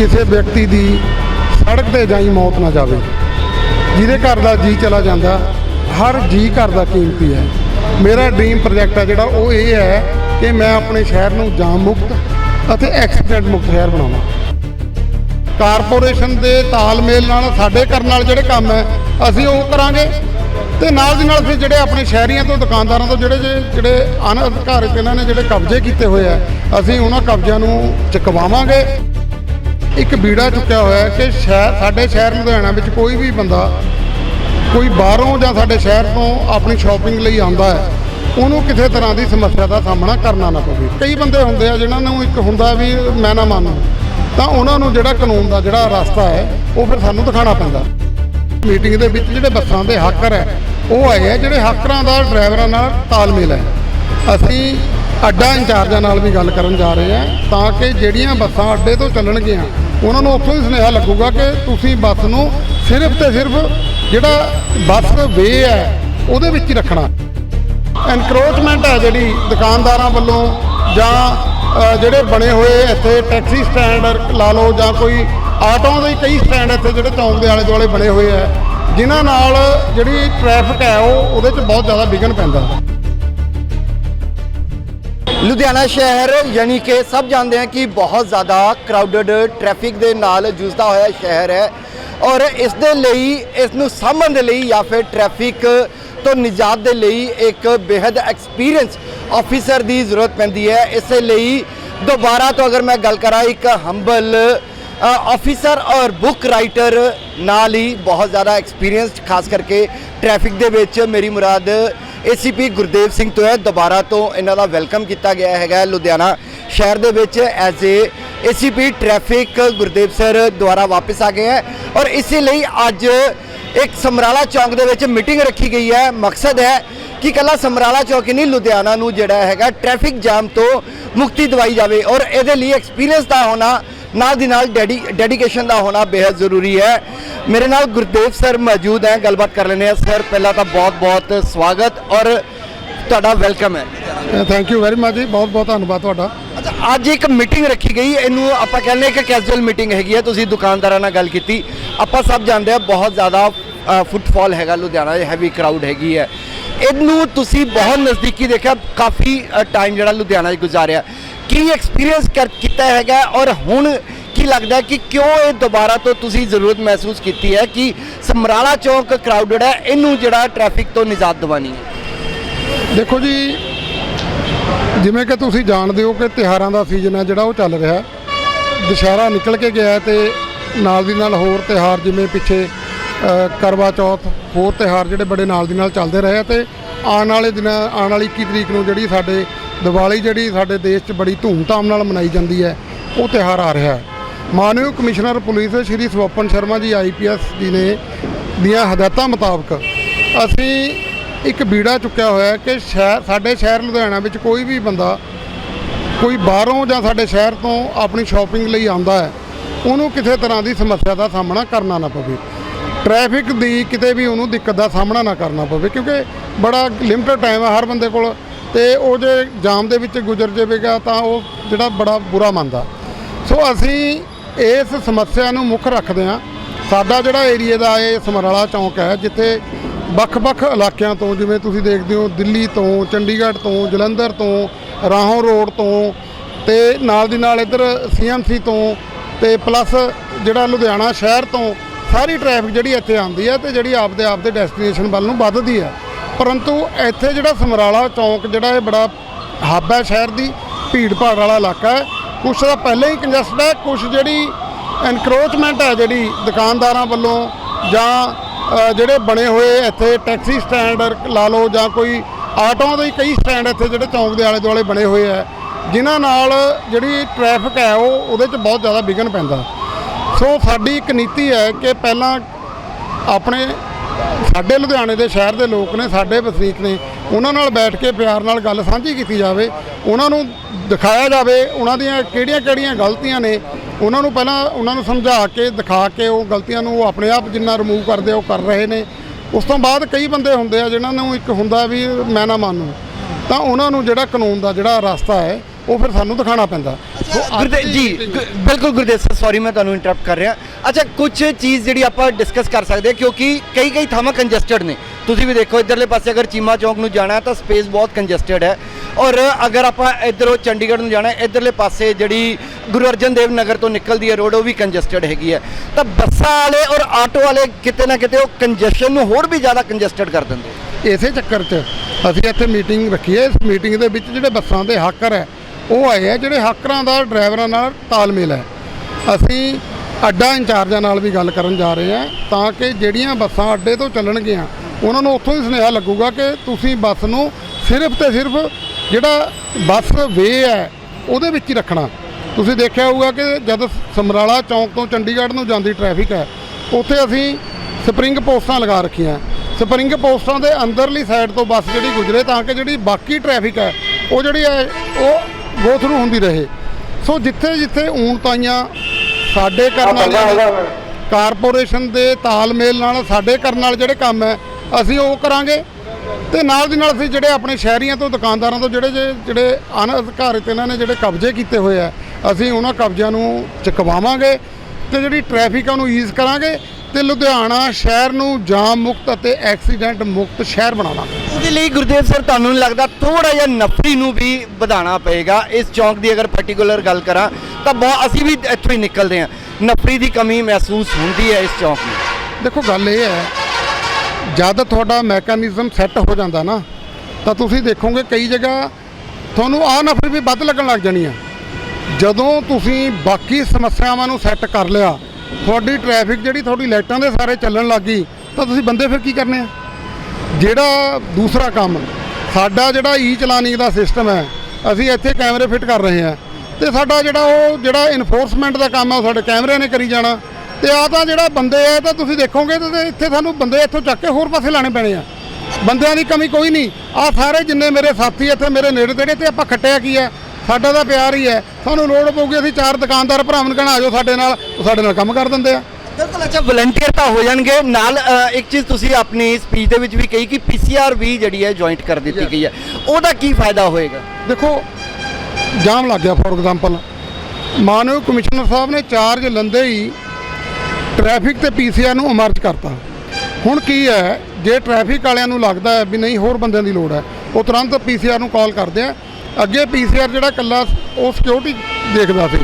ਕਿਸੇ ਵਿਅਕਤੀ ਦੀ ਸੜਕ ਤੇ ਜਾਈ ਮੌਤ ਨਾ ਜਾਵੇ। ਜਿਹਦੇ ਘਰ ਦਾ ਜੀ ਚਲਾ ਜਾਂਦਾ, ਹਰ ਜੀ ਘਰ ਦਾ ਕੀਮਤੀ ਹੈ। ਮੇਰਾ ਡ੍ਰੀਮ ਪ੍ਰੋਜੈਕਟ ਹੈ ਜਿਹੜਾ, ਉਹ ਇਹ ਹੈ ਕਿ ਮੈਂ ਆਪਣੇ ਸ਼ਹਿਰ ਨੂੰ ਜਾਮ ਮੁਕਤ ਅਤੇ ਐਕਸੀਡੈਂਟ ਮੁਕਤ ਸ਼ਹਿਰ ਬਣਾਵਾਂ। ਕਾਰਪੋਰੇਸ਼ਨ ਦੇ ਤਾਲਮੇਲ ਨਾਲ ਸਾਡੇ ਕਰਨ ਨਾਲ ਜਿਹੜੇ ਕੰਮ ਹੈ, ਅਸੀਂ ਉਹ ਕਰਾਂਗੇ ਤੇ ਨਾਲ ਦੀ ਨਾਲ ਫਿਰ ਜਿਹੜੇ ਆਪਣੇ ਸ਼ਹਿਰੀਆਂ ਤੋਂ, ਦੁਕਾਨਦਾਰਾਂ ਤੋਂ ਜਿਹੜੇ ਜੇ- ਜਿਹੜੇ ਅਨਅਧਿਕਾਰਿਤ ਇਹਨਾਂ ਨੇ ਜਿਹੜੇ ਕਬਜ਼ੇ ਕੀਤੇ ਹੋਏ ਆ, ਅਸੀਂ ਉਹਨਾਂ ਕਬਜ਼ਿਆਂ ਨੂੰ ਚੁਕਵਾਵਾਂਗੇ। ਇੱਕ ਬੀੜਾ ਚੁੱਕਿਆ ਹੋਇਆ ਕਿ ਸ਼ਹਿਰ ਸਾਡੇ ਸ਼ਹਿਰ ਲੁਧਿਆਣਾ ਵਿੱਚ ਕੋਈ ਵੀ ਬੰਦਾ ਕੋਈ ਬਾਹਰੋਂ ਜਾਂ ਸਾਡੇ ਸ਼ਹਿਰ ਤੋਂ ਆਪਣੀ ਸ਼ਾਪਿੰਗ ਲਈ ਆਉਂਦਾ ਹੈ, ਉਹਨੂੰ ਕਿਸੇ ਤਰ੍ਹਾਂ ਦੀ ਸਮੱਸਿਆ ਦਾ ਸਾਹਮਣਾ ਕਰਨਾ ਨਾ ਪਵੇ। ਕਈ ਬੰਦੇ ਹੁੰਦੇ ਆ ਜਿਨ੍ਹਾਂ ਨੂੰ ਇੱਕ ਹੁੰਦਾ ਵੀ ਮੈਂ ਨਾ ਮੰਨ, ਤਾਂ ਉਹਨਾਂ ਨੂੰ ਜਿਹੜਾ ਕਾਨੂੰਨ ਦਾ ਜਿਹੜਾ ਰਸਤਾ ਹੈ, ਉਹ ਫਿਰ ਸਾਨੂੰ ਦਿਖਾਉਣਾ ਪੈਂਦਾ। ਮੀਟਿੰਗ ਦੇ ਵਿੱਚ ਜਿਹੜੇ ਬੱਸਾਂ ਦੇ ਹਾਕਰ ਹੈ, ਉਹ ਆਏ ਆ ਜਿਹੜੇ ਹਾਕਰਾਂ ਦਾ ਡਰਾਈਵਰਾਂ ਨਾਲ ਤਾਲਮੇਲ ਹੈ। ਅਸੀਂ ਅੱਡਾ ਇੰਚਾਰਜਾਂ ਨਾਲ ਵੀ ਗੱਲ ਕਰਨ ਜਾ ਰਹੇ ਹਾਂ ਤਾਂ ਕਿ ਜਿਹੜੀਆਂ ਬੱਸਾਂ ਅੱਡੇ ਤੋਂ ਚੱਲਣਗੀਆਂ, ਉਹਨਾਂ ਨੂੰ ਉੱਥੋਂ ਹੀ ਸੁਨੇਹਾ ਲੱਗੂਗਾ ਕਿ ਤੁਸੀਂ ਬੱਸ ਨੂੰ ਸਿਰਫ ਤੇ ਸਿਰਫ ਜਿਹੜਾ ਬੱਸ ਵੇ ਹੈ, ਉਹਦੇ ਵਿੱਚ ਹੀ ਰੱਖਣਾ। ਐਨਕਰੋਚਮੈਂਟ ਹੈ ਜਿਹੜੀ ਦੁਕਾਨਦਾਰਾਂ ਵੱਲੋਂ ਜਾਂ ਜਿਹੜੇ ਬਣੇ ਹੋਏ ਇੱਥੇ ਟੈਕਸੀ ਸਟੈਂਡ ਲਾ ਲਓ ਜਾਂ ਕੋਈ ਆਟੋ ਦੇ ਕਈ ਸਟੈਂਡ ਇੱਥੇ ਜਿਹੜੇ ਚੌਂਕ ਦੇ ਆਲੇ ਦੁਆਲੇ ਬਣੇ ਹੋਏ ਆ ਜਿਨ੍ਹਾਂ ਨਾਲ ਜਿਹੜੀ ਟ੍ਰੈਫਿਕ ਹੈ ਉਹ ਉਹਦੇ 'ਚ ਬਹੁਤ ਜ਼ਿਆਦਾ ਵਿਘਨ ਪੈਂਦਾ। ਲੁਧਿਆਣਾ ਸ਼ਹਿਰ, ਯਾਨੀ ਕਿ ਸਭ ਜਾਣਦੇ ਹਨ ਕਿ ਬਹੁਤ ਜ਼ਿਆਦਾ ਕਰਾਊਡਡ ਟ੍ਰੈਫਿਕ ਦੇ ਨਾਲ ਜੂਝਦਾ ਹੋਇਆ ਸ਼ਹਿਰ ਹੈ ਔਰ ਇਸ ਦੇ ਲਈ, ਇਸ ਨੂੰ ਸਾਂਭਣ ਦੇ ਲਈ ਜਾਂ ਫਿਰ ਟ੍ਰੈਫਿਕ ਤੋਂ ਨਿਜਾਤ ਦੇ ਲਈ ਇੱਕ ਬੇहद ਐਕਸਪੀਰੀਅੰਸ ਆਫੀਸਰ ਦੀ ਜ਼ਰੂਰਤ ਪੈਂਦੀ ਹੈ। ਇਸੇ ਲਈ ਦੁਬਾਰਾ ਤੋਂ ਅਗਰ ਮੈਂ ਗੱਲ ਕਰਾਂ, ਇੱਕ ਹੰਬਲ ਆਫੀਸਰ ਔਰ ਬੁੱਕ ਰਾਈਟਰ ਨਾਲ ਹੀ ਬਹੁਤ ਜ਼ਿਆਦਾ ਐਕਸਪੀਰੀਅੰਸਡ ਖਾਸ ਕਰਕੇ ਟ੍ਰੈਫਿਕ ਦੇ ਵਿੱਚ ਮੇਰੀ ਮੁਰਾਦ ਏਸੀਪੀ ਗੁਰਦੇਵ ਸਿੰਘ ਤੋਂ ਹੈ। ਦੁਬਾਰਾ ਤੋਂ ਇਹਨਾਂ ਦਾ ਵੈਲਕਮ ਕੀਤਾ ਗਿਆ ਹੈਗਾ ਲੁਧਿਆਣਾ ਸ਼ਹਿਰ ਦੇ ਵਿੱਚ as a ACP traffic Gurdev sir ਦੁਆਰਾ ਵਾਪਸ ਆ ਗਏ ਹੈ। ਔਰ ਇਸੇ ਲਈ ਅੱਜ ਇੱਕ ਸਮਰਾਲਾ ਚੌਂਕ ਦੇ ਵਿੱਚ ਮੀਟਿੰਗ ਰੱਖੀ ਗਈ ਹੈ। ਮਕਸਦ ਹੈ ਕਿ ਕੱਲਾ ਸਮਰਾਲਾ ਚੌਕ ਹੀ ਨਹੀਂ, ਲੁਧਿਆਣਾ ਨੂੰ ਜਿਹੜਾ ਹੈਗਾ ਟ੍ਰੈਫਿਕ ਜਾਮ ਤੋਂ ਮੁਕਤੀ ਦਿਵਾਈ ਜਾਵੇ। ਔਰ ਇਹਦੇ ਲਈ ਐਕਸਪੀਰੀਅੰਸ ਦਾ ਹੋਣਾ ਨਾਲ ਦੀ ਨਾਲ ਡੈਡੀਕੇਸ਼ਨ ਦਾ ਹੋਣਾ ਬੇहद ਜ਼ਰੂਰੀ ਹੈ। ਮੇਰੇ ਨਾਲ ਗੁਰਦੇਵ ਸਰ ਮੌਜੂਦ ਹੈ। ਗੱਲਬਾਤ ਕਰ ਲੈਂਦੇ ਹਾਂ। ਸਰ ਪਹਿਲਾਂ ਤਾਂ ਬਹੁਤ-ਬਹੁਤ ਸਵਾਗਤ ਔਰ ਤੁਹਾਡਾ ਵੈਲਕਮ ਹੈ। ਥੈਂਕ ਯੂ ਵੈਰੀ ਮਚ ਜੀ। ਬਹੁਤ ਬਹੁਤ ਧੰਨਵਾਦ ਤੁਹਾਡਾ। ਅੱਛਾ ਅੱਜ ਇੱਕ ਮੀਟਿੰਗ ਰੱਖੀ ਗਈ। ਇਹਨੂੰ ਆਪਾਂ ਕਹਿੰਦੇ ਇੱਕ ਕੈਜੂਅਲ ਮੀਟਿੰਗ ਹੈਗੀ ਹੈ। ਤੁਸੀਂ ਦੁਕਾਨਦਾਰਾਂ ਨਾਲ ਗੱਲ ਕੀਤੀ। ਆਪਾਂ ਸਭ ਜਾਣਦੇ ਆ ਬਹੁਤ ਜ਼ਿਆਦਾ ਫੁੱਟਫਾਲ ਹੈਗਾ ਲੁਧਿਆਣਾ ਦੇ। ਹੈਵੀ ਕਰਾਊਡ ਹੈਗੀ ਹੈ। ਇਹਨੂੰ ਤੁਸੀਂ ਬਹੁਤ ਨਜ਼ਦੀਕੀ ਦੇਖਿਆ। ਕਾਫੀ ਟਾਈਮ ਜਿਹੜਾ ਲੁਧਿਆਣਾ 'ਚ ਗੁਜ਼ਾਰਿਆ। ਕੀ ਐਕਸਪੀਰੀਅੰਸ ਕਰ, ਕੀਤਾ ਹੈਗਾ ਔਰ ਹੁਣ ਕੀ ਲੱਗਦਾ ਕਿ ਕਿਉਂ ਇਹ ਦੁਬਾਰਾ ਤੋਂ ਤੁਸੀਂ ਜ਼ਰੂਰਤ ਮਹਿਸੂਸ ਕੀਤੀ ਹੈ ਕਿ ਸਮਰਾਲਾ ਚੌਂਕ ਕਰਾਊਡਡ ਹੈ, ਇਹਨੂੰ ਜਿਹੜਾ ਟ੍ਰੈਫਿਕ ਤੋਂ ਨਿਜਾਤ ਦਿਵਾਣੀ ਹੈ? ਦੇਖੋ ਜੀ, ਜਿਵੇਂ ਕਿ ਤੁਸੀਂ ਜਾਣਦੇ ਹੋ ਕਿ ਤਿਹਾਰਾਂ ਦਾ ਸੀਜ਼ਨ ਹੈ, ਜਿਹੜਾ ਉਹ ਚੱਲ ਰਿਹਾ ਦੁਸ਼ਹਿਰਾ ਨਿਕਲ ਕੇ ਗਿਆ ਹੈ ਤੇ ਨਾਲ ਦੀ ਨਾਲ ਹੋਰ ਤਿਹਾਰ ਜਿਵੇਂ ਪਿੱਛੇ ਕਰਵਾ ਚੌਥ, ਹੋਰ ਤਿਹਾਰ ਜਿਹੜੇ ਬੜੇ ਨਾਲ ਦੀ ਨਾਲ ਚੱਲਦੇ ਰਹੇ ਆ ਤੇ ਆਉਣ ਵਾਲੇ ਦਿਨਾਂ, ਆਉਣ ਵਾਲੀ 21 ਤਰੀਕ ਨੂੰ ਜਿਹੜੀ ਸਾਡੇ ਦੀਵਾਲੀ ਜਿਹੜੀ ਸਾਡੇ ਦੇਸ਼ 'ਚ ਬੜੀ ਧੂਮਧਾਮ ਨਾਲ ਮਨਾਈ ਜਾਂਦੀ ਹੈ, ਉਹ ਤਿਹਾਰ ਆ ਰਿਹਾ ਹੈ। ਮਾਨਯੋਗ commissioner police Shri Swapan Sharma ji IPS ji ਨੇ ਦੀਆਂ ਹਦਾਇਤਾਂ ਮੁਤਾਬਕ ਅਸੀਂ ਇੱਕ ਬੀੜਾ ਚੁੱਕਿਆ ਹੋਇਆ ਕਿ ਸ਼ਹਿਰ, ਸਾਡੇ ਸ਼ਹਿਰ ਲੁਧਿਆਣਾ ਵਿੱਚ ਕੋਈ ਵੀ ਬੰਦਾ ਕੋਈ ਬਾਹਰੋਂ ਜਾਂ ਸਾਡੇ ਸ਼ਹਿਰ ਤੋਂ ਆਪਣੀ ਸ਼ਾਪਿੰਗ ਲਈ ਆਉਂਦਾ ਹੈ, ਉਹਨੂੰ ਕਿਸੇ ਤਰ੍ਹਾਂ ਦੀ ਸਮੱਸਿਆ ਦਾ ਸਾਹਮਣਾ ਕਰਨਾ ਨਾ ਪਵੇ। ਟ੍ਰੈਫਿਕ ਦੀ ਕਿਤੇ ਵੀ ਉਹਨੂੰ ਦਿੱਕਤ ਦਾ ਸਾਹਮਣਾ ਨਾ ਕਰਨਾ ਪਵੇ, ਕਿਉਂਕਿ ਬੜਾ ਲਿਮਟਿਡ ਟਾਈਮ ਹੈ ਹਰ ਬੰਦੇ ਕੋਲ। ਤੇ ਉਹ ਜੇ ਜਾਮ ਦੇ ਵਿੱਚ ਗੁਜ਼ਰ ਜਾਵੇਗਾ ਤਾਂ ਉਹ ਜਿਹੜਾ ਬੜਾ ਬੁਰਾ ਮੰਨਦਾ। ਸੋ ਅਸੀਂ ਇਸ ਸਮੱਸਿਆ ਨੂੰ ਮੁੱਖ ਰੱਖਦੇ ਹਾਂ। ਸਾਡਾ ਜਿਹੜਾ ਏਰੀਆ ਦਾ ਇਹ ਸਮਰਾਲਾ ਚੌਂਕ ਹੈ, ਜਿੱਥੇ ਵੱਖ-ਵੱਖ ਇਲਾਕਿਆਂ ਤੋਂ, ਜਿਵੇਂ ਤੁਸੀਂ ਦੇਖਦੇ ਹੋ, ਦਿੱਲੀ ਤੋਂ, ਚੰਡੀਗੜ੍ਹ ਤੋਂ, ਜਲੰਧਰ ਤੋਂ, ਰਾਹੋਂ ਰੋਡ ਤੋਂ ਤੇ ਨਾਲ ਦੀ ਨਾਲ ਇੱਧਰ ਸੀਐਮਸੀ ਤੋਂ ਤੇ ਪਲੱਸ ਜਿਹੜਾ ਲੁਧਿਆਣਾ ਸ਼ਹਿਰ ਤੋਂ ਸਾਰੀ ਟ੍ਰੈਫਿਕ ਜਿਹੜੀ ਇੱਥੇ ਆਉਂਦੀ ਹੈ ਤੇ ਜਿਹੜੀ ਆਪਦੇ ਆਪਦੇ ਡੈਸਟੀਨੇਸ਼ਨ ਵੱਲ ਨੂੰ ਵੱਧਦੀ ਹੈ। ਪਰੰਤੂ ਇੱਥੇ ਜਿਹੜਾ ਸਮਰਾਲਾ ਚੌਂਕ, ਜਿਹੜਾ ਇਹ ਬੜਾ ਹੱਬ ਹੈ ਸ਼ਹਿਰ ਦੀ, ਭੀੜ ਭਾੜ ਵਾਲਾ ਇਲਾਕਾ ਹੈ, ਕੁਛ ਤਾਂ ਪਹਿਲਾਂ ਹੀ ਕੰਜਸਟਡ ਹੈ, ਕੁਛ ਜਿਹੜੀ ਐਨਕਰੋਚਮੈਂਟ ਹੈ ਜਿਹੜੀ ਦੁਕਾਨਦਾਰਾਂ ਵੱਲੋਂ ਜਾਂ ਜਿਹੜੇ ਬਣੇ ਹੋਏ ਇੱਥੇ ਟੈਕਸੀ ਸਟੈਂਡ ਲਾ ਲਓ ਜਾਂ ਕੋਈ ਆਟੋਆਂ ਦੇ ਕਈ ਸਟੈਂਡ ਇੱਥੇ ਜਿਹੜੇ ਚੌਂਕ ਦੇ ਆਲੇ ਦੁਆਲੇ ਬਣੇ ਹੋਏ ਆ ਜਿਨ੍ਹਾਂ ਨਾਲ ਜਿਹੜੀ ਟ੍ਰੈਫਿਕ ਹੈ ਉਹ ਉਹਦੇ 'ਚ ਬਹੁਤ ਜ਼ਿਆਦਾ ਵਿਘਨ ਪੈਂਦਾ। ਸੋ ਸਾਡੀ ਇੱਕ ਨੀਤੀ ਹੈ ਕਿ ਪਹਿਲਾਂ ਆਪਣੇ ਸਾਡੇ ਲੁਧਿਆਣੇ ਦੇ ਸ਼ਹਿਰ ਦੇ ਲੋਕ ਨੇ, ਸਾਡੇ ਵਸਨੀਕ ਨੇ, ਉਹਨਾਂ ਨਾਲ ਬੈਠ ਕੇ ਪਿਆਰ ਨਾਲ ਗੱਲ ਸਾਂਝੀ ਕੀਤੀ ਜਾਵੇ, ਉਹਨਾਂ ਨੂੰ ਦਿਖਾਇਆ ਜਾਵੇ, ਉਹਨਾਂ ਦੀਆਂ ਕਿਹੜੀਆਂ-ਕਿਹੜੀਆਂ ਗਲਤੀਆਂ ਨੇ, ਉਹਨਾਂ ਨੂੰ ਪਹਿਲਾਂ ਉਹਨਾਂ ਨੂੰ ਸਮਝਾ ਕੇ, ਦਿਖਾ ਕੇ ਉਹ ਗਲਤੀਆਂ ਨੂੰ ਉਹ ਆਪਣੇ ਆਪ ਜਿੰਨਾ ਰਿਮੂਵ ਕਰਦੇ ਉਹ ਕਰ ਰਹੇ ਨੇ। ਉਸ ਤੋਂ ਬਾਅਦ ਕਈ ਬੰਦੇ ਹੁੰਦੇ ਆ, ਜਿਨ੍ਹਾਂ ਨੂੰ ਇੱਕ ਹੁੰਦਾ ਵੀ ਮੈਂ ਨਾ ਮੰਨੂ। ਤਾਂ ਉਹਨਾਂ ਨੂੰ ਜਿਹੜਾ ਕਾਨੂੰਨ ਦਾ ਜਿਹੜਾ ਰਸਤਾ ਹੈ ਉਹ ਫਿਰ ਸਾਨੂੰ ਦਿਖਾਉਣਾ ਪੈਂਦਾ। ਜੀ ਗੁ- ਬਿਲਕੁਲ ਗੁਰਦੇਵ ਸਰ ਸੌਰੀ ਮੈਂ ਤੁਹਾਨੂੰ ਇੰਟਰਰਪਟ ਕਰ ਰਿਹਾ। ਅੱਛਾ ਕੁਝ ਚੀਜ਼ ਜਿਹੜੀ ਆਪਾਂ ਡਿਸਕਸ ਕਰ ਸਕਦੇ ਹਾਂ ਕਿਉਂਕਿ ਕਈ ਕਈ ਥਾਵਾਂ ਕੰਜਸਟਡ ਨੇ। ਤੁਸੀਂ ਵੀ ਦੇਖੋ ਇਧਰਲੇ ਪਾਸੇ ਅਗਰ ਚੀਮਾ ਚੌਂਕ ਨੂੰ ਜਾਣਾ ਹੈ ਤਾਂ ਸਪੇਸ ਬਹੁਤ ਕੰਜਸਟਡ ਹੈ। ਔਰ ਅਗਰ ਆਪਾਂ ਇਧਰੋਂ ਚੰਡੀਗੜ੍ਹ ਨੂੰ ਜਾਣਾ ਹੈ ਇਧਰਲੇ ਪਾਸੇ ਜਿਹੜੀ ਗੁਰੂ ਅਰਜਨ ਦੇਵ ਨਗਰ ਤੋਂ ਨਿਕਲਦੀ ਹੈ ਰੋਡ ਉਹ ਵੀ ਕੰਜਸਟਡ ਹੈਗੀ ਹੈ। ਤਾਂ ਬੱਸਾਂ ਵਾਲੇ ਔਰ ਆਟੋ ਵਾਲੇ ਕਿਤੇ ਨਾ ਕਿਤੇ ਉਹ ਕੰਜੈਸ਼ਨ ਨੂੰ ਹੋਰ ਵੀ ਜ਼ਿਆਦਾ ਕੰਜਸਟਡ ਕਰ ਦਿੰਦੇ ਇਸੇ ਚੱਕਰ 'ਚ ਅਸੀਂ ਇੱਥੇ ਮੀਟਿੰਗ ਰੱਖੀ ਹੈ। ਇਸ ਮੀਟਿੰਗ ਦੇ ਵਿੱਚ ਜਿਹੜੇ ਬੱਸਾਂ ਦੇ ਹਾਕਰ ਹੈ ਉਹ ਆਏ ਆ ਜਿਹੜੇ ਹਾਕਰਾਂ ਦਾ ਡਰਾਈਵਰਾਂ ਨਾਲ ਤਾਲਮੇਲ ਹੈ। ਅਸੀਂ ਅੱਡਾ ਇੰਚਾਰਜਾਂ ਨਾਲ ਵੀ ਗੱਲ ਕਰਨ ਜਾ ਰਹੇ ਹਾਂ ਤਾਂ ਕਿ ਜਿਹੜੀਆਂ ਬੱਸਾਂ ਅੱਡੇ ਤੋਂ ਚੱਲਣਗੀਆਂ, ਉਹਨਾਂ ਨੂੰ ਉੱਥੋਂ ਹੀ ਸੁਨੇਹਾ ਲੱਗੂਗਾ ਕਿ ਤੁਸੀਂ ਬੱਸ ਨੂੰ ਸਿਰਫ ਤੇ ਸਿਰਫ ਜਿਹੜਾ ਬੱਸ ਵੇ ਹੈ, ਉਹਦੇ ਵਿੱਚ ਹੀ ਰੱਖਣਾ। ਤੁਸੀਂ ਦੇਖਿਆ ਹੋਊਗਾ ਕਿ ਜਦ ਸਮਰਾਲਾ ਚੌਂਕ ਤੋਂ ਚੰਡੀਗੜ੍ਹ ਨੂੰ ਜਾਂਦੀ ਟ੍ਰੈਫਿਕ ਹੈ, ਉੱਥੇ ਅਸੀਂ ਸਪਰਿੰਗ ਪੋਸਟਾਂ ਲਗਾ ਰੱਖੀਆਂ। ਸਪਰਿੰਗ ਪੋਸਟਾਂ ਦੇ ਅੰਦਰਲੀ ਸਾਈਡ ਤੋਂ ਬੱਸ ਜਿਹੜੀ ਗੁਜ਼ਰੇ ਤਾਂ ਕਿ ਜਿਹੜੀ ਬਾਕੀ ਟ੍ਰੈਫਿਕ ਹੈ, ਉਹ ਜਿਹੜੀ ਹੈ, ਉਹ ਗੋ ਥਰੂ ਹੁੰਦੀ ਰਹੇ। ਸੋ ਜਿੱਥੇ ਜਿੱਥੇ ਊਣਤਾਈਆਂ ਸਾਡੇ ਕਰਨ ਵਾਲੇ ਕਾਰਪੋਰੇਸ਼ਨ ਦੇ ਤਾਲਮੇਲ ਨਾਲ ਸਾਡੇ ਕਰਨ ਵਾਲੇ ਜਿਹੜੇ ਕੰਮ ਹੈ ਅਸੀਂ ਉਹ ਕਰਾਂਗੇ। ਤੇ ਨਾਲ ਦੀ ਨਾਲ ਅਸੀਂ ਜਿਹੜੇ ਆਪਣੇ ਸ਼ਹਿਰੀਆਂ ਤੋਂ ਦੁਕਾਨਦਾਰਾਂ ਤੋਂ ਜਿਹੜੇ ਜਿਹੜੇ ਅਨਅਧਿਕਾਰਿਤ ਇਹਨਾਂ ਨੇ ਜਿਹੜੇ ਕਬਜ਼ੇ ਕੀਤੇ ਹੋਏ ਆ ਅਸੀਂ ਉਹਨਾਂ ਕਬਜ਼ਿਆਂ ਨੂੰ ਚੁਕਵਾਵਾਂਗੇ ਤੇ ਜਿਹੜੀ ਟ੍ਰੈਫਿਕ ਆ ਉਹਨੂੰ ਈਜ਼ ਕਰਾਂਗੇ। ਤੇ ਲੁਧਿਆਣਾ ਸ਼ਹਿਰ ਨੂੰ ਜਾਮ ਮੁਕਤ ਅਤੇ ਐਕਸੀਡੈਂਟ ਮੁਕਤ ਸ਼ਹਿਰ ਬਣਾਵਾਂਗੇ। ਉਹਦੇ ਲਈ ਗੁਰਦੇਵ ਸਰ ਤੁਹਾਨੂੰ ਨਹੀਂ ਲੱਗਦਾ ਥੋੜਾ ਜਿਹਾ ਨਫਰੀ ਨੂੰ ਵੀ ਵਧਾਉਣਾ ਪਏਗਾ? ਇਸ ਚੌਂਕ ਦੀ ਅਗਰ ਪਾਰਟਿਕੂਲਰ ਗੱਲ ਕਰਾਂ ਤਾਂ ਬਹੁਤ ਅਸੀਂ ਵੀ ਇੱਥੋਂ ਹੀ ਨਿਕਲਦੇ ਹਾਂ। ਨਫਰੀ ਦੀ ਕਮੀ ਮਹਿਸੂਸ ਹੁੰਦੀ ਹੈ ਇਸ ਚੌਂਕ ਨੂੰ। ਦੇਖੋ ਗੱਲ ਇਹ ਹੈ ਜਦ ਤੁਹਾਡਾ ਮੈਕੈਨਿਜ਼ਮ ਸੈੱਟ ਹੋ ਜਾਂਦਾ ਨਾ ਤਾਂ ਤੁਸੀਂ ਦੇਖੋਗੇ ਕਈ ਜਗ੍ਹਾ ਤੁਹਾਨੂੰ ਆਹ ਨਫਰੀ ਵੀ ਵੱਧ ਲੱਗਣ ਲੱਗ ਜਾਣੀ ਆ ਜਦੋਂ ਤੁਸੀਂ ਬਾਕੀ ਸਮੱਸਿਆਵਾਂ ਨੂੰ ਸੈੱਟ ਕਰ ਲਿਆ ਤੁਹਾਡੀ ਟ੍ਰੈਫਿਕ ਜਿਹੜੀ ਤੁਹਾਡੀ ਲਾਈਟਾਂ ਦੇ ਸਾਰੇ ਚੱਲਣ ਲੱਗ ਗਈ, ਤਾਂ ਤੁਸੀਂ ਬੰਦੇ ਫਿਰ ਕੀ ਕਰਨੇ ਆ? ਜਿਹੜਾ ਦੂਸਰਾ ਕੰਮ, ਸਾਡਾ ਜਿਹੜਾ ਈ ਚਲਾਨਿੰਗ ਦਾ ਸਿਸਟਮ ਹੈ, ਅਸੀਂ ਇੱਥੇ ਕੈਮਰੇ ਫਿੱਟ ਕਰ ਰਹੇ ਹਾਂ ਤੇ ਸਾਡਾ ਜਿਹੜਾ ਉਹ ਜਿਹੜਾ ਇਨਫੋਰਸਮੈਂਟ ਦਾ ਕੰਮ ਹੈ, ਉਹ ਸਾਡੇ ਕੈਮਰਿਆਂ ਨੇ ਕਰੀ ਜਾਣਾ। ਤੇ ਆ ਤਾਂ ਜਿਹੜਾ ਬੰਦੇ ਆ ਤਾਂ ਤੁਸੀਂ ਦੇਖੋਗੇ ਤੇ ਇੱਥੇ ਸਾਨੂੰ ਬੰਦੇ ਇੱਥੋਂ ਚੱਕ ਕੇ ਹੋਰ ਪਾਸੇ ਲਾਣੇ ਪੈਣੇ ਆ। ਬੰਦਿਆਂ ਦੀ ਕਮੀ ਕੋਈ ਨਹੀਂ। ਆ ਸਾਰੇ ਜਿੰਨੇ ਮੇਰੇ ਸਾਥੀ ਇੱਥੇ ਮੇਰੇ ਨੇੜੇ ਤੇੜੇ ਤੇ ਆਪਾਂ ਖੱਟਿਆ ਕੀ ਹੈ ਸਾਡਾ ਤਾਂ ਪਿਆਰ ਹੀ ਹੈ। ਸਾਨੂੰ ਲੋੜ ਪਊਗੀ ਅਸੀਂ ਚਾਰ ਦੁਕਾਨਦਾਰ ਭਰਾਵਾਂ ਨੂੰ ਕਹਿਣਾ ਆਜੋ ਸਾਡੇ ਨਾਲ ਉਹ ਸਾਡੇ ਨਾਲ ਕੰਮ ਕਰ ਦਿੰਦੇ ਆ। ਬਿਲਕੁਲ ਅੱਛਾ ਵਲੰਟੀਅਰ ਤਾਂ ਹੋ ਜਾਣਗੇ। ਨਾਲ ਇੱਕ ਚੀਜ਼ ਤੁਸੀਂ ਆਪਣੀ ਸਪੀਚ ਦੇ ਵਿੱਚ ਵੀ ਕਹੀ ਕਿ ਪੀਸੀਆਰ ਵੀ ਜਿਹੜੀ ਹੈ ਜੁਆਇੰਟ ਕਰ ਦਿੱਤੀ ਗਈ ਹੈ। ਉਹਦਾ ਕੀ ਫਾਇਦਾ ਹੋਏਗਾ? ਦੇਖੋ ਜਾਮ ਲੱਗ ਗਿਆ ਫੋਰ ਐਗਜ਼ਾਮਪਲ ਮਾਨਯੋਗ ਕਮਿਸ਼ਨਰ ਸਾਹਿਬ ਨੇ ਚਾਰਜ ਲੈਂਦੇ ਹੀ ਟ੍ਰੈਫਿਕ ਤੇ ਪੀਸੀਆਰ ਨੂੰ ਅਮਰਜ ਕਰਤਾ। ਹੁਣ ਕੀ ਹੈ ਜੇ ਟ੍ਰੈਫਿਕ ਵਾਲਿਆਂ ਨੂੰ ਲੱਗਦਾ ਹੈ ਵੀ ਨਹੀਂ ਹੋਰ ਬੰਦਿਆਂ ਦੀ ਲੋੜ ਹੈ ਉਹ ਤੁਰੰਤ ਪੀਸੀਆਰ ਨੂੰ ਕਾਲ ਕਰਦੇ ਆ। ਅੱਗੇ ਪੀਸੀਆਰ ਜਿਹੜਾ ਇਕੱਲਾ ਉਹ ਸਿਕਿਉਰਿਟੀ ਦੇਖਦਾ ਸੀ।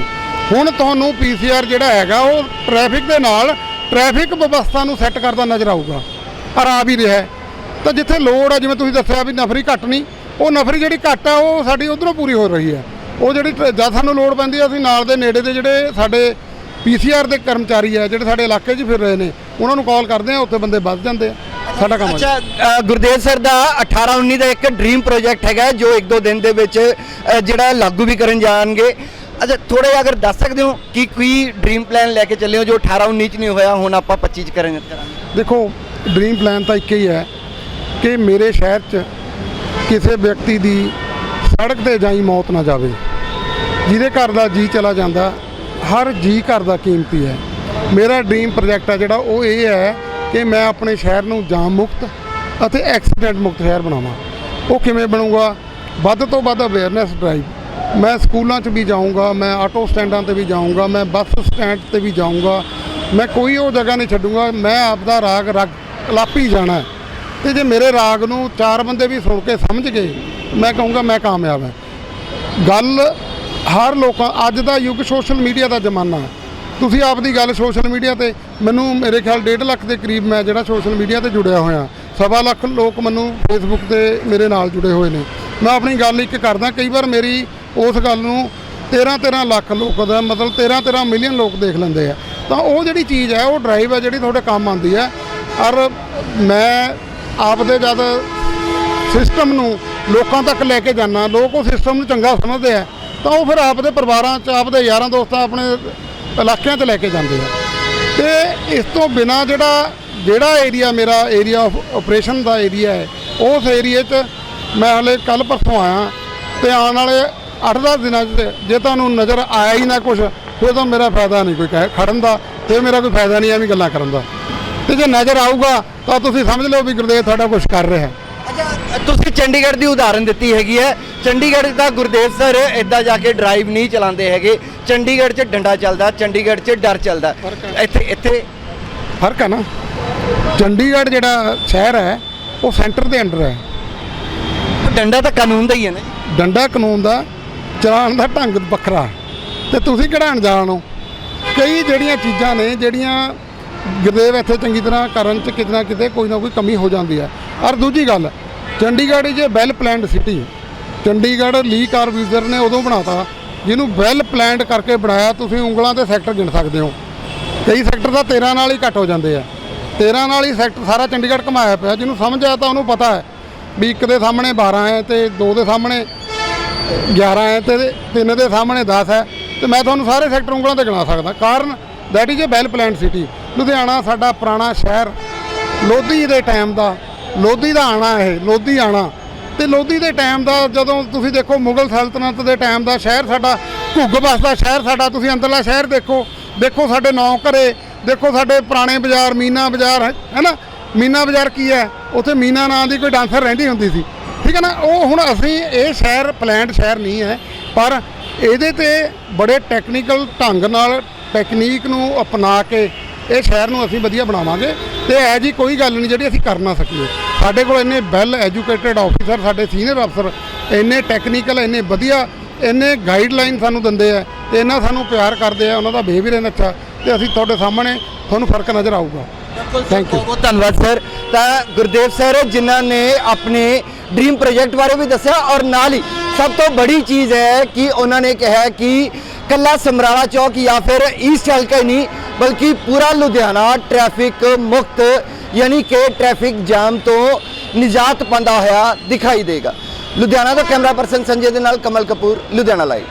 ਹੁਣ ਤੁਹਾਨੂੰ ਪੀਸੀਆਰ ਜਿਹੜਾ ਹੈਗਾ, ਉਹ ਟ੍ਰੈਫਿਕ ਦੇ ਨਾਲ ਟ੍ਰੈਫਿਕ ਵਿਵਸਥਾ ਨੂੰ ਸੈੱਟ ਕਰਦਾ ਨਜ਼ਰ ਆਊਗਾ। ਔਰ ਆ ਵੀ ਰਿਹਾ ਤਾਂ ਜਿੱਥੇ ਲੋੜ ਆ, ਜਿਵੇਂ ਤੁਸੀਂ ਦੱਸਿਆ ਵੀ ਨਫਰੀ ਘੱਟ ਨਹੀਂ, ਉਹ ਨਫਰੀ ਜਿਹੜੀ ਘੱਟ ਆ, ਉਹ ਸਾਡੀ ਉਧਰੋਂ ਪੂਰੀ ਹੋ ਰਹੀ ਹੈ। ਉਹ ਜਿਹੜੀ ਟ- ਜਦ ਸਾਨੂੰ ਲੋੜ ਪੈਂਦੀ ਆ, ਅਸੀਂ ਨਾਲ ਦੇ ਨੇੜੇ ਦੇ ਜਿਹੜੇ ਸਾਡੇ ਪੀਸੀਆਰ ਦੇ ਕਰਮਚਾਰੀ ਆ, ਜਿਹੜੇ ਸਾਡੇ ਇਲਾਕੇ 'ਚ ਫਿਰ ਰਹੇ ਨੇ, ਉਹਨਾਂ ਨੂੰ ਕਾਲ ਕਰਦੇ ਆ, ਉੱਥੇ ਬੰਦੇ ਵੱਧ ਜਾਂਦੇ ਆ। ਸਾਡਾ ਕੰਮ ਆ ਅੱਛਾ ਅ, ਗੁਰਦੇਵ ਸਰ ਦਾ 18 19 ਦਾ ਇੱਕ ਡ੍ਰੀਮ ਪ੍ਰੋਜੈਕਟ ਹੈਗਾ ਹੈ, ਜੋ ਇੱਕ ਦੋ ਦਿਨ ਦੇ ਵਿੱਚ ਅ, ਜਿਹੜਾ ਲਾਗੂ ਵੀ ਕਰਨ ਜਾਣਗੇ। ਅੱਛਾ ਥੋੜਾ ਜਿਹਾ ਅਗਰ ਦੱਸ ਸਕਦੇ ਹੋ ਕਿ ਕੋਈ ਡ੍ਰੀਮ ਪਲਾਨ ਲੈ ਕੇ ਚੱਲੇ ਹੋ ਜੋ 18 19 ਚ ਨਹੀਂ ਹੋਇਆ ਹੁਣ ਆਪਾਂ 25 ਚ ਕਰਾਂਗੇ ਕਰਾਂਗੇ ਦੇਖੋ ਡ੍ਰੀਮ ਪਲਾਨ ਤਾਂ ਇੱਕ ਹੀ ਹੈ ਕਿ ਮੇਰੇ ਸ਼ਹਿਰ 'ਚ ਕਿਸੇ ਵਿਅਕਤੀ ਦੀ ਸੜਕ ਤੇ ਜਾਈ ਮੌਤ ਨਾ ਜਾਵੇ। ਜਿਹਦੇ ਘਰ ਦਾ ਜੀ ਚਲਾ ਜਾਂਦਾ ਹਰ ਜੀ ਘਰ ਦਾ ਕੀਮਤੀ ਹੈ। ਮੇਰਾ ਡ੍ਰੀਮ ਪ੍ਰੋਜੈਕਟ ਹੈ ਜਿਹੜਾ ਉਹ ਇਹ ਹੈ ਕਿ ਮੈਂ ਆਪਣੇ ਸ਼ਹਿਰ ਨੂੰ ਜਾਮ ਮੁਕਤ ਅਤੇ ਐਕਸੀਡੈਂਟ ਮੁਕਤ ਸ਼ਹਿਰ ਬਣਾਵਾਂ। ਉਹ ਕਿਵੇਂ ਬਣੂਗਾ? ਵੱਧ ਤੋਂ ਵੱਧ ਅਵੇਅਰਨੈਸ ਡਰਾਈਵ ਮੈਂ ਸਕੂਲਾਂ 'ਚ ਵੀ ਜਾਊਂਗਾ, ਮੈਂ ਆਟੋ ਸਟੈਂਡਾਂ ਤੇ ਵੀ ਜਾਊਂਗਾ, ਮੈਂ ਬੱਸ ਸਟੈਂਡ ਤੇ ਵੀ ਜਾਊਂਗਾ। ਮੈਂ ਕੋਈ ਉਹ ਜਗ੍ਹਾ ਨਹੀਂ ਛੱਡੂੰਗਾ, ਮੈਂ ਆਪਦਾ ਰਾਗ ਰਗ ਲਾਪੀ ਜਾਣਾ। ਹੈ। ਤੇ ਜੇ ਮੇਰੇ ਰਾਗ ਨੂੰ ਚਾਰ ਬੰਦੇ ਵੀ ਸੁਣ ਕੇ ਸਮਝ ਗਏ, ਮੈਂ ਕਹੂੰਗਾ ਮੈਂ ਕਾਮਯਾਬ ਹਾਂ। ਗੱਲ ਹਰ ਲੋਕਾਂ, ਅੱਜ ਦਾ ਯੁੱਗ ਸੋਸ਼ਲ ਮੀਡੀਆ ਦਾ ਜ਼ਮਾਨਾ ਹੈ। ਤੁਸੀਂ ਆਪ ਦੀ ਗੱਲ ਸੋਸ਼ਲ ਮੀਡੀਆ ਤੇ, ਮੈਨੂੰ ਮੇਰੇ ਖਿਆਲ 1.5 ਲੱਖ ਦੇ ਕਰੀਬ ਮੈਂ ਜਿਹੜਾ ਸੋਸ਼ਲ ਮੀਡੀਆ ਤੇ ਜੁੜਿਆ ਹੋਇਆ, ਸਵਾ ਲੱਖ ਲੋਕ ਮੈਨੂੰ ਫੇਸਬੁੱਕ ਤੇ ਮੇਰੇ ਨਾਲ ਜੁੜੇ ਹੋਏ ਨੇ। ਮੈਂ ਆਪਣੀ ਗੱਲ ਇੱਕ ਕਰਦਾ, ਕਈ ਵਾਰ ਮੇਰੀ ਉਸ ਗੱਲ ਨੂੰ 13 13 ਲੱਖ ਲੋਕ ਦਾ, ਮਤਲਬ 13 13 ਮਿਲੀਅਨ ਲੋਕ ਦੇਖ ਲੈਂਦੇ ਆ। ਤਾਂ ਉਹ ਜਿਹੜੀ ਚੀਜ਼ ਹੈ, ਉਹ ਡਰਾਈਵ ਹੈ ਜਿਹੜੀ ਤੁਹਾਡੇ ਕੰਮ ਆਉਂਦੀ ਹੈ। ਔਰ ਮੈਂ ਆਪਦੇ ਜਦ ਸਿਸਟਮ ਨੂੰ ਲੋਕਾਂ ਤੱਕ ਲੈ ਕੇ ਜਾਣਾ ਲੋਕ ਉਹ ਸਿਸਟਮ ਨੂੰ ਚੰਗਾ ਸਮਝਦੇ ਆ, ਤਾਂ ਉਹ ਫਿਰ ਆਪਦੇ ਪਰਿਵਾਰਾਂ 'ਚ, ਆਪਦੇ ਯਾਰਾਂ ਦੋਸਤਾਂ, ਆਪਣੇ ਇਲਾਕਿਆਂ 'ਚ ਲੈ ਕੇ ਜਾਂਦੇ ਆ। ਤੇ ਇਸ ਤੋਂ ਬਿਨਾ ਜਿਹੜਾ ਜਿਹੜਾ ਏਰੀਆ ਮੇਰਾ ਏਰੀਆ ਆਫ ਆਪਰੇਸ਼ਨ ਦਾ ਏਰੀਆ ਹੈ, ਉਸ ਏਰੀਏ 'ਚ ਮੈਂ ਹਲੇ ਕੱਲ ਪਰਸੋਂ ਆਇਆ। ਤੇ ਆਉਣ ਵਾਲੇ 8-10 ਦਿਨਾਂ 'ਚ ਜੇ ਤੁਹਾਨੂੰ ਨਜ਼ਰ ਆਇਆ ਹੀ ਨਾ ਕੁਝ ਫਿਰ ਤਾਂ ਮੇਰਾ ਫਾਇਦਾ ਨਹੀਂ ਕੋਈ ਕਹਿ- ਖੜਨ ਦਾ ਤੇ ਮੇਰਾ ਕੋਈ ਫਾਇਦਾ ਨਹੀਂ ਐਵੇਂ ਗੱਲਾਂ ਕਰਨ ਦਾ। ਤੇ ਜੇ ਨਜ਼ਰ ਆਊਗਾ, ਤਾਂ ਤੁਸੀਂ ਸਮਝ ਲਓ ਵੀ ਗੁਰਦੇਵ ਤੁਹਾਡਾ ਕੁਝ ਕਰ ਰਿਹਾ ਅੱਛਾ, ਤੁਸੀਂ ਚੰਡੀਗੜ੍ਹ ਦੀ ਉਦਾਹਰਨ ਦਿੱਤੀ ਹੈਗੀ ਹੈ। ਚੰਡੀਗੜ੍ਹ ਦਾ ਗੁਰਦੇਵ ਸਰ ਇੱਦਾਂ ਜਾ ਕੇ ਡਰਾਈਵ ਨਹੀਂ ਚਲਾਉਂਦੇ ਹੈਗੇ। ਚੰਡੀਗੜ੍ਹ 'ਚ ਡੰਡਾ ਚੱਲਦਾ ਚੰਡੀਗੜ੍ਹ 'ਚ ਡਰ ਚੱਲਦਾ। ਇੱਥੇ ਇੱਥੇ ਫ਼ਰਕ ਹੈ ਨਾ? ਚੰਡੀਗੜ੍ਹ ਜਿਹੜਾ ਸ਼ਹਿਰ ਹੈ ਉਹ ਸੈਂਟਰ ਦੇ ਅੰਡਰ ਹੈ। ਡੰਡਾ ਤਾਂ ਕਾਨੂੰਨ ਦਾ ਹੀ ਹੈ ਨਾ। ਡੰਡਾ ਕਾਨੂੰਨ ਦਾ ਚਲਾਉਣ ਦਾ ਢੰਗ ਵੱਖਰਾ। ਤੇ ਤੁਸੀਂ ਕਿਹੜਾ ਅਣਜਾਣ ਹੋ। ਕਈ ਜਿਹੜੀਆਂ ਚੀਜ਼ਾਂ ਨੇ ਜਿਹੜੀਆਂ ਗੁਰਦੇਵ ਇੱਥੇ ਚੰਗੀ ਤਰ੍ਹਾਂ ਕਰਨ ਚ ਕਿਤੇ ਨਾ ਕਿਤੇ ਕੋਈ ਨਾ ਕੋਈ ਕਮੀ ਹੋ ਜਾਂਦੀ ਹੈ। ਔਰ ਦੂਜੀ ਗੱਲ Chandigarh is well planned city Chandigarh Le Corbusier ਨੇ ਉਦੋਂ ਬਣਾਤਾ, ਜਿਹਨੂੰ ਵੈਲ ਪਲੈਨਡ ਕਰਕੇ ਬਣਾਇਆ, ਤੁਸੀਂ ਉਂਗਲਾਂ ਤੇ ਸੈਕਟਰ ਗਿਣ ਸਕਦੇ ਹੋ। ਕਈ ਸੈਕਟਰ ਤਾਂ 13 ਨਾਲ ਹੀ ਘੱਟ ਹੋ ਜਾਂਦੇ ਆ। 13 ਨਾਲ ਹੀ ਸੈਕਟਰ ਸਾਰਾ ਚੰਡੀਗੜ੍ਹ ਘਮਾਇਆ ਪਿਆ, ਜਿਹਨੂੰ ਸਮਝ ਆਇਆ ਤਾਂ ਉਹਨੂੰ ਪਤਾ ਹੈ ਵੀ ਇੱਕ ਦੇ ਸਾਹਮਣੇ 12 ਹੈ ਤੇ ਦੋ ਦੇ ਸਾਹਮਣੇ 11 ਹੈ ਤੇ ਤਿੰਨ ਦੇ ਸਾਹਮਣੇ 10 ਹੈ। ਤੇ ਮੈਂ ਤੁਹਾਨੂੰ ਸਾਰੇ ਸੈਕਟਰ ਉਂਗਲਾਂ ਤੇ ਗਿਣਾ ਸਕਦਾ। ਕਾਰਨ that is a well planned city Ludhiana ਸਾਡਾ ਪੁਰਾਣਾ ਸ਼ਹਿਰ, ਲੋਧੀ ਦੇ ਟਾਈਮ ਦਾ ਲੋਧੀ ਦਾ ਆਣਾ ਇਹ, ਲੋਧੀ ਆਣਾ। ਤੇ ਲੋਧੀ ਦੇ ਟਾਈਮ ਦਾ ਜਦੋਂ ਤੁਸੀਂ ਦੇਖੋ ਮੁਗਲ ਸਲਤਨਤ ਦੇ ਟਾਈਮ ਦਾ ਸ਼ਹਿਰ ਸਾਡਾ, ਘੁੱਗ ਬਸਦਾ ਸ਼ਹਿਰ ਸਾਡਾ, ਤੁਸੀਂ ਅੰਦਰਲਾ ਸ਼ਹਿਰ ਦੇਖੋ। ਦੇਖੋ ਸਾਡੇ ਨੌ ਘਰੇ, ਦੇਖੋ ਸਾਡੇ ਪੁਰਾਣੇ ਬਾਜ਼ਾਰ, ਮੀਨਾ ਬਾਜ਼ਾਰ ਹੈ ਨਾ ਮੀਨਾ ਬਾਜ਼ਾਰ ਕੀ ਹੈ? ਉੱਥੇ ਮੀਨਾ ਨਾਂ ਦੀ ਕੋਈ ਡਾਂਸਰ ਰਹਿੰਦੀ ਹੁੰਦੀ ਸੀ। ਠੀਕ ਹੈ ਨਾ? ਉਹ ਹੁਣ ਅਸੀਂ ਇਹ ਸ਼ਹਿਰ ਪਲਾਨਡ ਸ਼ਹਿਰ ਨਹੀਂ ਹੈ, ਪਰ ਇਹਦੇ ਤੇ ਬੜੇ ਟੈਕਨੀਕਲ ਢੰਗ ਨਾਲ ਟੈਕਨੀਕ ਨੂੰ ਅਪਣਾ ਕੇ ਇਹ ਸ਼ਹਿਰ ਨੂੰ ਅਸੀਂ ਵਧੀਆ ਬਣਾਵਾਂਗੇ। ਤੇ ਇਹ ਜੀ ਕੋਈ ਗੱਲ ਨਹੀਂ ਜਿਹੜੀ ਅਸੀਂ ਕਰ ਨਾ ਸਕੀਏ। ਸਾਡੇ ਕੋਲ ਇੰਨੇ ਵੈਲ ਐਜੂਕੇਟਿਡ ਆਫੀਸਰ ਸਾਡੇ ਸੀਨੀਅਰ ਅਫਸਰ ਇੰਨੇ ਟੈਕਨੀਕਲ ਇੰਨੇ ਵਧੀਆ ਇੰਨੇ ਗਾਈਡਲਾਈਨ ਸਾਨੂੰ ਦਿੰਦੇ ਆ ਤੇ ਇੰਨਾ ਸਾਨੂੰ ਪਿਆਰ ਕਰਦੇ ਆ ਉਹਨਾਂ ਦਾ ਬਿਹੇਵੀਅਰ ਇੰਨਾ ਅੱਛਾ ਤੇ ਅਸੀਂ ਤੁਹਾਡੇ ਸਾਹਮਣੇ ਤੁਹਾਨੂੰ ਫ਼ਰਕ ਨਜ਼ਰ ਆਊਗਾ। ਥੈਂਕ ਯੂ ਬਹੁਤ ਬਹੁਤ ਧੰਨਵਾਦ ਸਰ। ਤਾਂ ਗੁਰਦੇਵ ਸਰ ਜਿਨ੍ਹਾਂ ਨੇ ਆਪਣੇ ਡ੍ਰੀਮ ਪ੍ਰੋਜੈਕਟ ਬਾਰੇ ਵੀ ਦੱਸਿਆ ਔਰ ਨਾਲ ਹੀ ਸਭ ਤੋਂ ਬੜੀ ਚੀਜ਼ ਹੈ ਕਿ ਉਹਨਾਂ ਨੇ ਕਿਹਾ ਕਿ ਕੱਲਾ ਸਮਰਾਲਾ ਚੌਕ ਜਾਂ ਫਿਰ ਈਸਟ ਹਲਕਾ ਹੀ ਨਹੀਂ ਬਲਕਿ ਪੂਰਾ ਲੁਧਿਆਣਾ ਟ੍ਰੈਫਿਕ ਮੁਕਤ ਯਾਨੀ ਕਿ ਟ੍ਰੈਫਿਕ ਜਾਮ ਤੋਂ ਨਿਜਾਤ ਪਾਉਂਦਾ ਹੋਇਆ ਦਿਖਾਈ ਦੇਗਾ। ਲੁਧਿਆਣਾ ਤੋਂ ਕੈਮਰਾ ਪਰਸਨ ਸੰਜੇ ਦੇ ਨਾਲ ਕਮਲ ਕਪੂਰ, ਲੁਧਿਆਣਾ ਲਾਈਵ